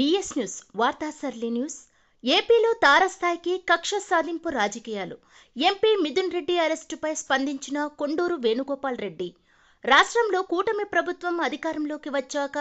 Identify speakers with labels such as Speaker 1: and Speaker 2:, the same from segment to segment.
Speaker 1: Yes news వార్తా సర్లీ news. ఏపీలో తారస్థాయికి కక్ష సాధింపు రాజకీయాలు. ఎంపీ మిథున్ రెడ్డి అరెస్టుపై స్పందించిన కొండూరు వేణుగోపాల్ రెడ్డి. రాష్ట్రంలో కూటమి ప్రభుత్వం అధికారంలోకి వచ్చాక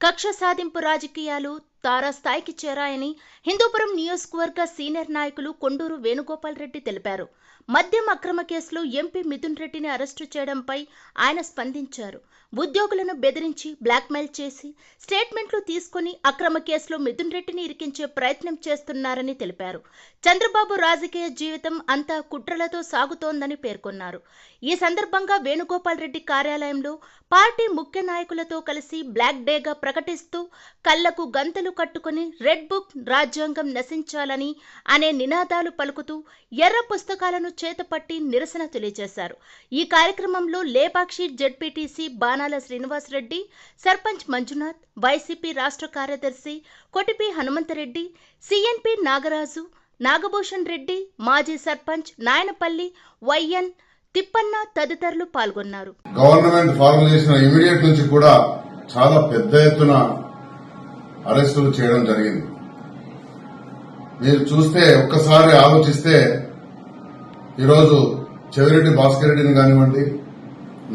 Speaker 1: కక్ష సాధింపు రాజకీయాలు తారాస్థాయికి చేరాయని హిందూపురం నియోజకవర్గ సీనియర్ నాయకులు కొండూరు వేణుగోపాల్ రెడ్డి తెలిపారు. మద్యం అక్రమ కేసులో ఎంపీ మిథున్ రెడ్డిని అరెస్టు చేయడంపై ఆయన స్పందించారు. ఉద్యోగులను బెదిరించి బ్లాక్మెయిల్ చేసి స్టేట్మెంట్లు తీసుకుని అక్రమ కేసులో మిథున్ రెడ్డిని ఇరికించే ప్రయత్నం చేస్తున్నారని తెలిపారు. చంద్రబాబు రాజకీయ జీవితం అంతా కుట్రలతో సాగుతోందని పేర్కొన్నారు. ఈ సందర్భంగా వేణుగోపాల్ రెడ్డి కార్యాలయంలో పార్టీ ముఖ్య నాయకులతో కలిసి బ్లాక్ డేగా ప్రకటిస్తూ కళ్ళకు గంతలు కట్టుకుని రెడ్ బుక్ రాజ్యాంగం నశించాలని అనే నినాదాలు పలుకుతూ ఎర్ర పుస్తకాలను చేతపట్టి నిరసన తెలియజేశారు. ఈ కార్యక్రమంలో లేపాక్షి జడ్పీటీసీ బాణాల శ్రీనివాసరెడ్డి సర్పంచ్ మంజునాథ్ వైసీపీ రాష్ట్ర కార్యదర్శి Kotipi Hanumanthareddy C N P Nagaraju Nagabhushan Reddy మాజీ సర్పంచ్ నాయనపల్లి వైఎన్ తిప్పన్న తదితరులు పాల్గొన్నారు.
Speaker 2: గవర్నమెంట్ ఫార్మ్ చేసిన ఇమీడియట్ నుంచి కూడా చాలా పెద్ద ఎత్తున అరెస్టులు చేయడం జరిగింది. మీరు చూస్తే ఒక్కసారి ఆలోచిస్తే ఈరోజు చెవిరెడ్డి భాస్కర్ రెడ్డిని కానివ్వండి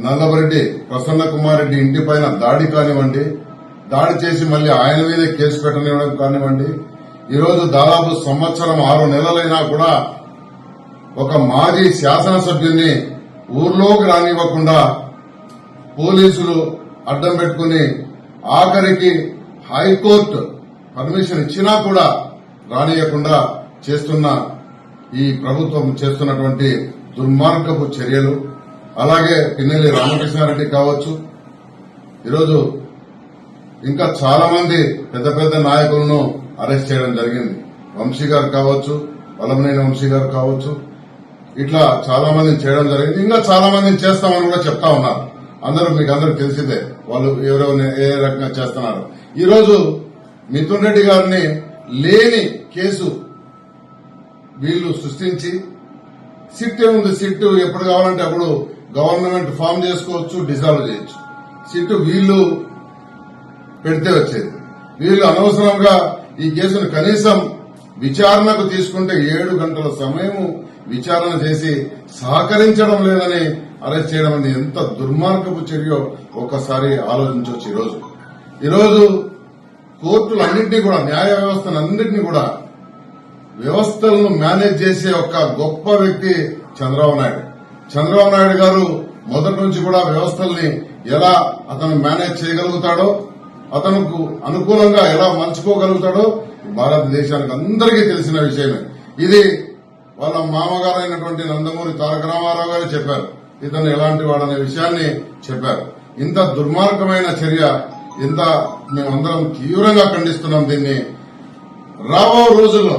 Speaker 2: నల్లబరెడ్డి ప్రసన్న కుమార్ రెడ్డి ఇంటి పైన దాడి కానివ్వండి దాడి చేసి మళ్ళీ ఆయన మీదే కేసు పెట్టనివ్వడం కానివ్వండి ఈరోజు దాదాపు సంవత్సరం ఆరు నెలలైనా కూడా ఒక మాజీ శాసనసభ్యుని ఊర్లోకి రానివ్వకుండా పోలీసులు అడ్డం పెట్టుకుని ఆఖరికి హైకోర్టు పర్మిషన్ ఇచ్చినా కూడా రానియకుండా చేస్తున్న ఈ ప్రభుత్వం చేస్తున్నటువంటి దుర్మార్గపు చర్యలు అలాగే పిన్నెల్లి రామకృష్ణారెడ్డి కావచ్చు. ఈరోజు ఇంకా చాలా మంది పెద్ద పెద్ద నాయకులను అరెస్ట్ చేయడం జరిగింది. వంశీ గారు కావచ్చు వల్లభనేని వంశీ గారు కావచ్చు. ఇట్లా చాలా మందిని చేయడం జరిగింది. ఇంకా చాలా మందిని చేస్తామని కూడా చెప్తా ఉన్నారు. అందరూ మీకు అందరూ తెలిసిందే వాళ్ళు ఎవరెవరు ఏ రకంగా చేస్తున్నారు. ఈరోజు మిథున్ రెడ్డి గారిని లేని కేసు వీళ్ళు సృష్టించి సిట్ ఏముంది సిట్ ఎప్పుడు కావాలంటే అప్పుడు గవర్నమెంట్ ఫామ్ చేసుకోవచ్చు డిజాల్వ్ చేయొచ్చు. సిట్ వీళ్ళు పెడితే వచ్చేది. వీళ్ళు అనవసరంగా ఈ కేసును కనీసం విచారణకు తీసుకుంటే ఏడు గంటల సమయము విచారణ చేసి సహకరించడం లేదని అరెస్ట్ చేయడం అనేది ఎంత దుర్మార్గపు చర్యో ఒక్కసారి ఆలోచించవచ్చు ఈరోజు. ఈరోజు కోర్టులు అన్నింటినీ కూడా న్యాయ వ్యవస్థను అన్నింటినీ కూడా వ్యవస్థలను మేనేజ్ చేసే ఒక గొప్ప వ్యక్తి చంద్రబాబు నాయుడు. చంద్రబాబు నాయుడు గారు మొదటి నుంచి కూడా వ్యవస్థల్ని ఎలా అతను మేనేజ్ చేయగలుగుతాడో అతనుకు అనుకూలంగా ఎలా మలుచుకోగలుగుతాడో భారతదేశానికి అందరికీ తెలిసిన విషయమే. ఇది వాళ్ళ మామగారు అయినటువంటి నందమూరి తారక రామారావు గారు చెప్పారు. ఇతను ఎలాంటి వాడనే విషయాన్ని చెప్పారు. ఇంత దుర్మార్గమైన చర్య ఇంత మేమందరం తీవ్రంగా ఖండిస్తున్నాం దీన్ని. రాబో రోజుల్లో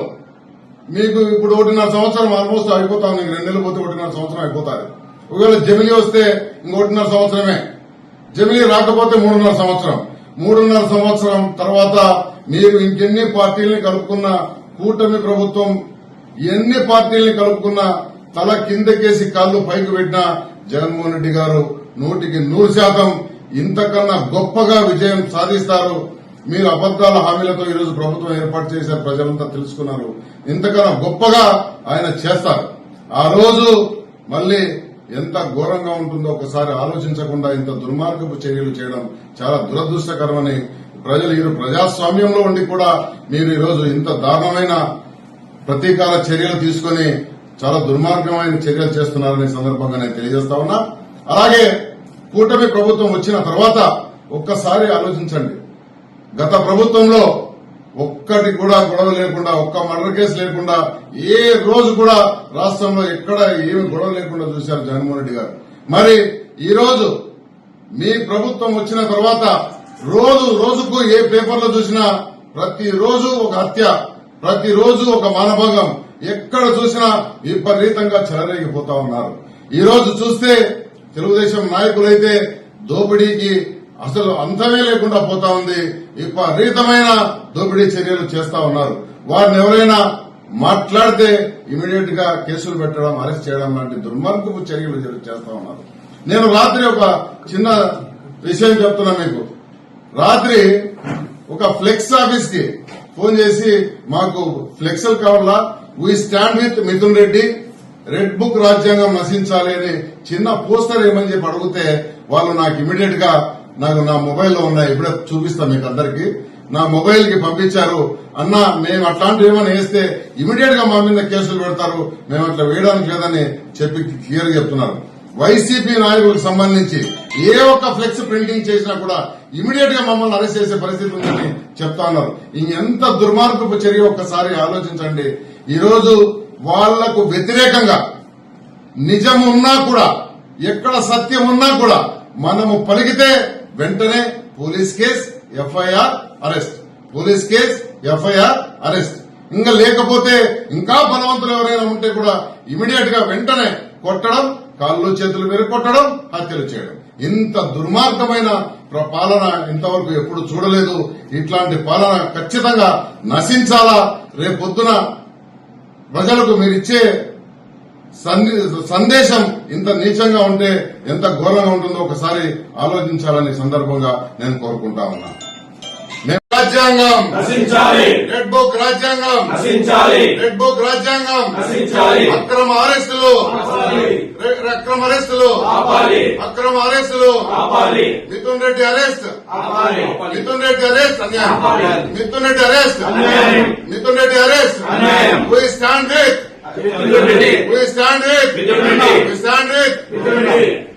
Speaker 2: మీకు ఇప్పుడు ఒకటిన్నర సంవత్సరం ఆల్మోస్ట్ అయిపోతా ఉంది. రెండు నెలలు పోతే ఒకటిన్నర సంవత్సరం అయిపోతుంది. ఒకవేళ జమిలీ వస్తే ఇంకొకటిన్నర సంవత్సరమే. జమిలీ రాకపోతే మూడున్నర సంవత్సరం. మూడున్నర సంవత్సరం తర్వాత మీరు ఇంకెన్ని పార్టీల్ని కలుపుకున్న కూటమి ప్రభుత్వం ఎన్ని పార్టీల్ని కలుపుకున్నా తల కిందకేసి కాళ్ళు పైకి పెట్టిన జగన్మోహన్ రెడ్డి గారు నూటికి నూరు శాతం ఇంతకన్నా గొప్పగా విజయం సాధిస్తారు. మీరు అబద్దాల హామీలతో ఈరోజు ప్రభుత్వం ఏర్పాటు చేశారు ప్రజలంతా తెలుసుకున్నారు. ఇంతకన్నా గొప్పగా ఆయన చేస్తారు. ఆ రోజు మళ్ళీ ఎంత ఘోరంగా ఉంటుందో ఒకసారి ఆలోచించకుండా ఇంత దుర్మార్గపు చర్యలు చేయడం చాలా దురదృష్టకరమని ప్రజలు ఈ ప్రజాస్వామ్యంలో ఉండి కూడా మీరు ఈరోజు ఇంత దారుణమైన ప్రతీకార చర్యలు తీసుకుని చాలా దుర్మార్గమైన చర్యలు చేస్తున్నారనే సందర్భంగా నేను తెలియజేస్తా ఉన్నా. అలాగే కూటమి ప్రభుత్వం వచ్చిన తర్వాత ఒక్కసారి ఆలోచించండి. గత ప్రభుత్వంలో ఒక్కటి కూడా గొడవ లేకుండా ఒక్క మర్డర్ కేసు లేకుండా ఏ రోజు కూడా రాష్ట్రంలో ఎక్కడ ఏమి గొడవ లేకుండా చూశారు జగన్మోహన్ రెడ్డి గారు. మరి ఈ రోజు మీ ప్రభుత్వం వచ్చిన తర్వాత రోజు రోజుకు ఏ పేపర్లో చూసినా ప్రతిరోజు ఒక హత్య ప్రతిరోజు ఒక మానభంగం. ఎక్కడ చూసినా విపరీతంగా చెలరేగిపోతా ఉన్నారు. ఈ రోజు చూస్తే తెలుగుదేశం నాయకులైతే దోపిడీకి అసలు అంతమే లేకుండా పోతా ఉంది. విపరీతమైన దోపిడీ చర్యలు చేస్తా ఉన్నారు. వారిని ఎవరైనా మాట్లాడితే ఇమీడియట్గా కేసులు పెట్టడం అరెస్ట్ చేయడం లాంటి దుర్మార్గపు చర్యలు చేస్తా ఉన్నారు. నేను రాత్రి ఒక చిన్న విషయం చెప్తున్నా మీకు. రాత్రి ఒక ఫ్లెక్స్ ఆఫీస్కి ఫోన్ చేసి మాకు ఫ్లెక్సల్ కావాలా we stand with Mithun Reddy red book రాజ్యాంగం నశించాలి అని చిన్న పోస్టర్ ఏమని చెప్పి అడిగితే వాళ్ళు నాకు ఇమీడియట్గా నాకు నా మొబైల్లో ఉన్నాయి ఇప్పుడే చూపిస్తాను మీకు అందరికి. నా మొబైల్కి పంపించారు. అన్న మేము అట్లాంటివి ఏమైనా వేస్తే ఇమీడియట్గా మా మీద కేసులు పెడతారు. మేము అట్లా వేయడానికి లేదని చెప్పి క్లియర్ చెప్తున్నారు. వైసీపీ నాయకులకు సంబంధించి ఏ ఒక్క ఫ్లెక్స్ ప్రింటింగ్ చేసినా కూడా ఇమీడియట్గా మమ్మల్ని అరెస్ట్ చేసే పరిస్థితి ఉందని చెప్తా ఉన్నారు. ఇంకెంత దుర్మార్గపు చర్య ఒక్కసారి ఆలోచించండి. ఈ రోజు వాళ్ళకు వ్యతిరేకంగా నిజం ఉన్నా కూడా ఎక్కడ సత్యం ఉన్నా కూడా మనము పలికితే వెంటనే police case FIR arrest. Police case FIR arrest. ఇంకా లేకపోతే ఇంకా బలవంతులు ఎవరైనా ఉంటే కూడా ఇమీడియట్గా వెంటనే కొట్టడం కాళ్ళు చేతులు మీరు కొట్టడం హత్యలు చేయడం. ఇంత దుర్మార్గమైన పాలన ఇంతవరకు ఎప్పుడు చూడలేదు. ఇట్లాంటి పాలన ఖచ్చితంగా నశించాలా? రేపొద్దున ప్రజలకు మీరిచ్చే సంది- సందేశం ఇంత నీచంగా ఉంటే ఎంత ఘోరంగా ఉంటుందో ఒకసారి ఆలోచించాలని సందర్భంగా నేను కోరుకుంటా ఉన్నా రాజ్యాంగం.
Speaker 3: నశించాలి.
Speaker 2: రెడ్ బుక్ రాజ్యాంగం.
Speaker 3: నశించాలి.
Speaker 2: రెడ్ బుక్ రాజ్యాంగం.
Speaker 3: నశించాలి.
Speaker 2: అక్రమ అరెస్టులు. అక్రమ అరెస్టులు.
Speaker 3: ఆపాలి
Speaker 2: అక్రమ అరెస్టులు.
Speaker 3: ఆపాలి
Speaker 2: మిథున్ రెడ్డి అరెస్ట్.
Speaker 3: ఆపాలి
Speaker 2: మిథున్ రెడ్డి అరెస్ట్ అన్యాయం. మిథున్ రెడ్డి అరెస్ట్.
Speaker 3: అన్యాయం.
Speaker 2: మిథున్ రెడ్డి అరెస్ట్.
Speaker 3: అన్యాయం.
Speaker 2: We stand with we stand with. We stand with